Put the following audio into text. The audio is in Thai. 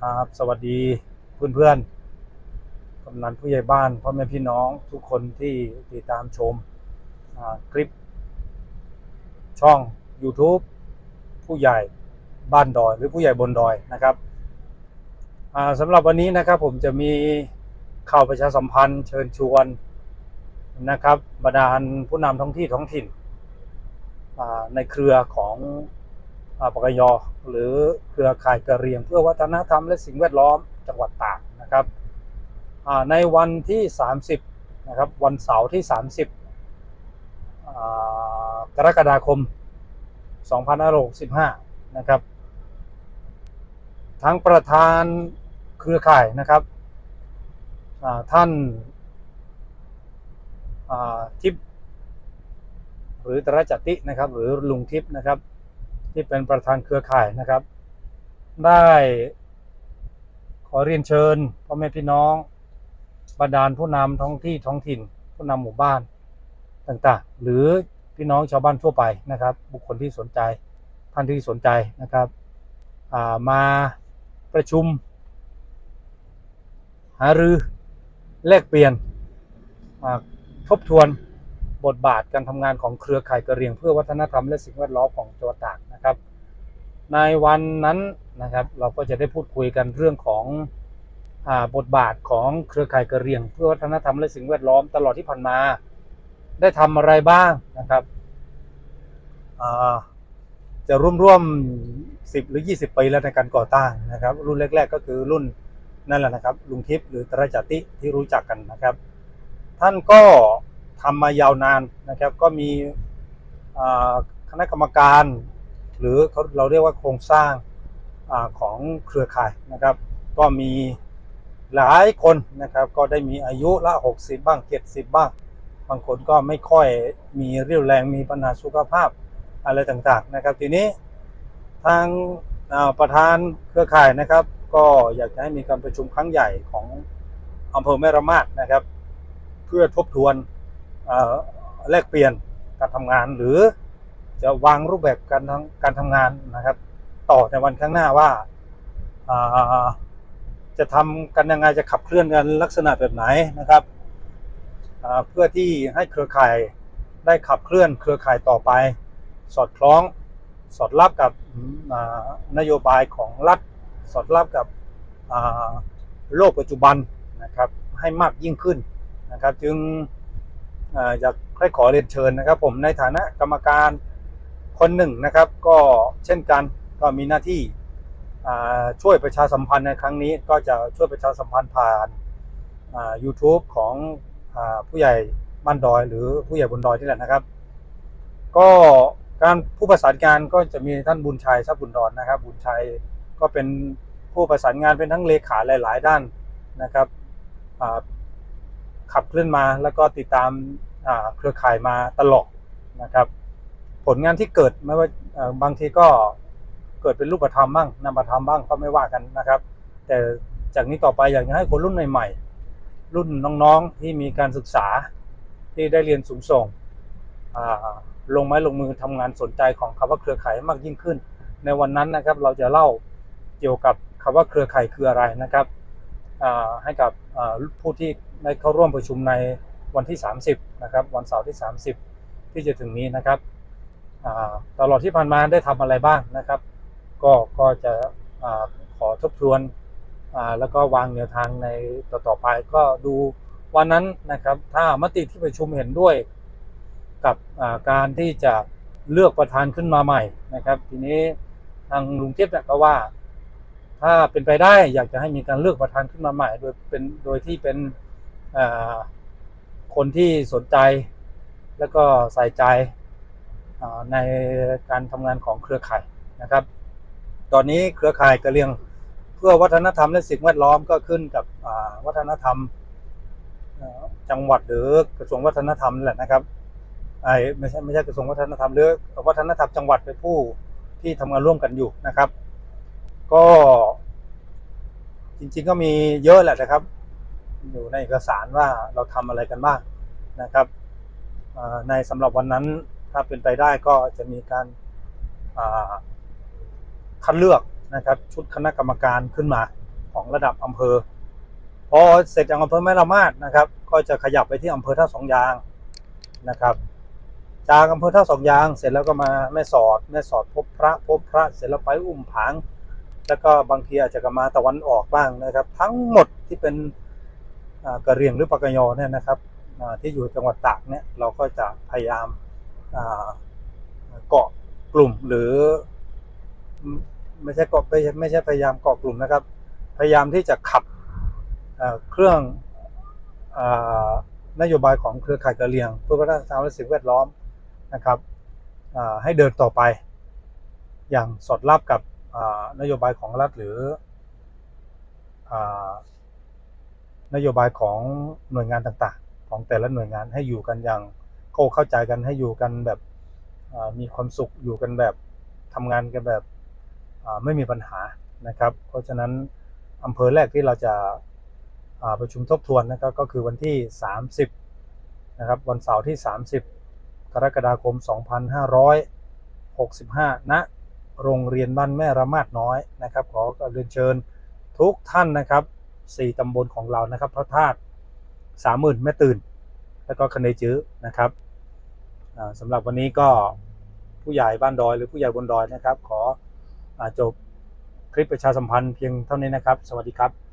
ครับ สวัสดีเพื่อนๆกำนันผู้ใหญ่บ้านพ่อแม่พี่น้องทุกคนที่ติดตามชมคลิป ช่อง YouTube ผู้ใหญ่บ้านดอย หรือผู้ใหญ่บนดอยนะครับสำหรับวันนี้นะครับผมจะมีข่าวประชาสัมพันธ์เชิญชวนนะครับบรรดาผู้นำท้องที่ท้องถิ่นในเครือของ ปกยหรือเครือข่ายกระเรียง เพื่อวัฒนธรรมและสิ่งแวดล้อมจังหวัดตากนะครับอ่าในวันที่ 30นะครับวันเสาร์ที่ 30อ่ากรกฎาคม 2565นะครับทั้งประธานเครือข่ายนะครับอ่าท่านอ่าทิพย์หรือตระจัตตินะครับ หรือลุงทิพย์นะครับ ที่เป็นประธานเครือข่ายนะครับ ได้ขอเรียนเชิญพ่อแม่พี่น้องบรรดาลผู้นำท้องที่ท้องถิ่น ผู้นำหมู่บ้านต่างๆ หรือพี่น้องชาวบ้านทั่วไปนะครับ บุคคลที่สนใจท่านที่สนใจนะครับามาประชุม หารือแลกเปลี่ยนทบทวนบทบาทการทำงานของเครือข่ายกระเรียงเพื่อวัฒนธรรมและสิ่งแวดล้อมของจังหวัดตาก นะครับ ในวันนั้นนะครับเราก็จะได้พูดคุยกันเรื่องของอบทบาทของเครือข่ายกระเรียง เพื่อวัฒนธรรมและสิ่งแวดล้อมตลอดที่ผ่านมา ได้ทำอะไรบ้างนะครับจะร่วมร่วมสิบหรือ 20 ปีแล้วในการก่อตั้งนะครับ รุ่นแรก ๆ ก็คือรุ่นนั่นแหละนะครับ ลุงทิพย์หรือตระจติที่รู้จักกันนะครับ ท่านก็ทำมายาวนานนะครับ ก็มีคณะกรรมการ หรือเขาเราเรียกว่าโครงสร้างอของเครือข่ายนะครับ ก็มีหลายคนนะครับก็ได้มีอายุละ 60 บ้าง 70 บ้าง บางคนก็ไม่ค่อยมีเรี่ยวแรงมีปัญหาสุขภาพอะไรต่างๆนะครับ ทีนี้ทางาประธานเครือข่ายนะครับ ก็อยากจะให้มีการประชุมครั้งใหญ่ของอำเภอแม่ระมาดนะครับ เพื่อทบทวนอ่อแลกเปลี่ยนการทำงานหรือ จะวางรูปแบบการทำการทำงานนะครับ ต่อในวันข้างหน้าว่าจะทำกันยังไงจะขับเคลื่อนกันลักษณะแบบไหนนะครับเพื่อที่ให้เครือข่ายได้ขับเคลื่อนเครือข่ายต่อไป สอดคล้องสอดรับกับนโยบายของรัฐ สอดรับกับโลกปัจจุบันนะครับให้มากยิ่งขึ้นนะครับ จึงออยากให้ขอเรียนเชิญนะครับ ผมในฐานะกรรมการ คนหนึ่งนะครับ ก็เช่นกันก็มีหน้าที่ช่วยประชาสัมพันธ์ในครั้งนี้ ก็จะช่วยประชาสัมพันธ์ผ่านอ่า YouTube ของอผู้ใหญ่บ้านดอย หรือผู้ใหญ่บนดอยนี่แหละนะครับ ก็การผู้ประสานงานก็จะมีท่านบุญชัยทรัพย์บุญดอนนะครับ บุญชัยก็เป็นผู้ประสานงานเป็นทั้งเลขาหลาย ๆ ด้านนะครับขับเคลื่อนมาแล้วก็ติดตามเครือข่ายมาตลอดนะครับ ผลงานที่เกิดไม่ว่าบางทีก็เกิดเป็นรูปธรรมบ้างนามธรรมบ้างก็ไม่ว่ากันนะครับ แต่จากนี้ต่อไปอยากจะให้คนรุ่นใหม่ๆ รุ่นน้องๆที่มีการศึกษาที่ได้เรียนสูงส่งลงไม้ลงมือทำงานสนใจของคำว่าเครือข่ายมากยิ่งขึ้น ในวันนั้นนะครับเราจะเล่าเกี่ยวกับคำว่าเครือข่ายคืออะไรนะครับให้กับผู้ที่ได้เข้าร่วมประชุมในวันที่ 30 นะครับ วันเสาร์ที่ 30 ที่จะถึงนี้นะครับ ตลอดที่ผ่านมาได้ทำอะไรบ้างนะครับ ก็ก็จะอขอทบทวนแล้วก็วางแนวทางในต่อตอไปก็ดูวันนั้นนะครับ ถ้ามติที่ประชุมเห็นด้วย กับการที่จะเลือกประธานขึ้นมาใหม่นะครับ ทีนี้ทางลุงเทียบก็ว่า ถ้าเป็นไปได้อยากจะให้มีการเลือกประธานขึ้นมาใหม่ โดยเป็นโดยที่เป็นคนที่สนใจ แล้วก็ใส่ใจ ในการทำงานของเครือข่ายนะครับ ตอนนี้เครือข่ายกระเลียงเพื่อวัฒนธรรมและสิ่งแวดล้อมก็ขึ้นกับวัฒนธรรมจังหวัดหรือกระทรวงวัฒนธรรมแหละนะครับไอ้ไม่ใช่ไม่ใช่กระทรวงวัฒนธรรมหรือวัฒนธรรมจังหวัดเป็นผู้ที่ทำงานร่วมกันอยู่นะครับ ก็จริงๆก็มีเยอะแหละนะครับ อยู่ในเอกสารว่าเราทำอะไรกันบ้างนะครับในสำหรับวันนั้น ถ้าเป็นไปได้ก็จะมีการาคัดเลือกนะครับ ชุดคณะกรรมการขึ้นมาของระดับอำเภอพอเสร็จจากอำเภอแม่ละมาดนะครับ ก็จะขยับไปที่อำเภอท่าสองยางนะครับจากอำเภอท่าสองยางเสร็จแล้วก็มาแม่สอดแม่สอดพบพระพบพระเสร็จแล้วไปอุ้มผาง แล้วก็บางทีอาจจะกมาตะวันออกบ้างนะครับ ทั้งหมดที่เป็นอ่ากะเรียงหรือปากกยอเนี่ยนะครับที่อยู่จังหวัดตากเนี่ยเราก็จะพยายาม เกาะกลุ่มหรือ ไม่ใช่เกาะไม่ใช่ไม่ใช่พยายามเกาะกลุ่มนะครับ พยายามที่จะขับเครื่องอนโยบายของเครือข่ายกะเหรี่ยงเพื่อพัฒนาธรรมและสิ่งแวดล้อมนะครับให้เดินต่อไป อย่างสอดรับกับนโยบายของรัฐหรืออนโยบายของหน่วยงานต่างๆ ของแต่ละหน่วยงานให้อยู่กันอย่าง เข้เข้าใจกันให้อยู่กันแบบมีความสุขอยู่กันแบบทำงานกันแบบไม่มีปัญหานะครับ เพราะฉะนั้นอำเภอแรกที่เราจะาประชุมทบทวนนะครับก็คือวันที่ 30นะครับวันเสาร์ที่ 30 กรกฎาคม 2565ณโรงเรียนบ้านแม่ระมาดน้อยนะครับ ขอเรียนเชิญทุกท่านนะครับสี่ตำบลของเรานะครับ พระธาตุสามหมื่นแม่ตื่น แล้วก็คเนจื้อนะครับ สำหรับวันนี้ก็ผู้ใหญ่บ้านดอยหรือผู้ใหญ่บนดอยนะครับ ขออจบคลิปประชาสัมพันธ์เพียงเท่านี้นะครับ สวัสดีครับ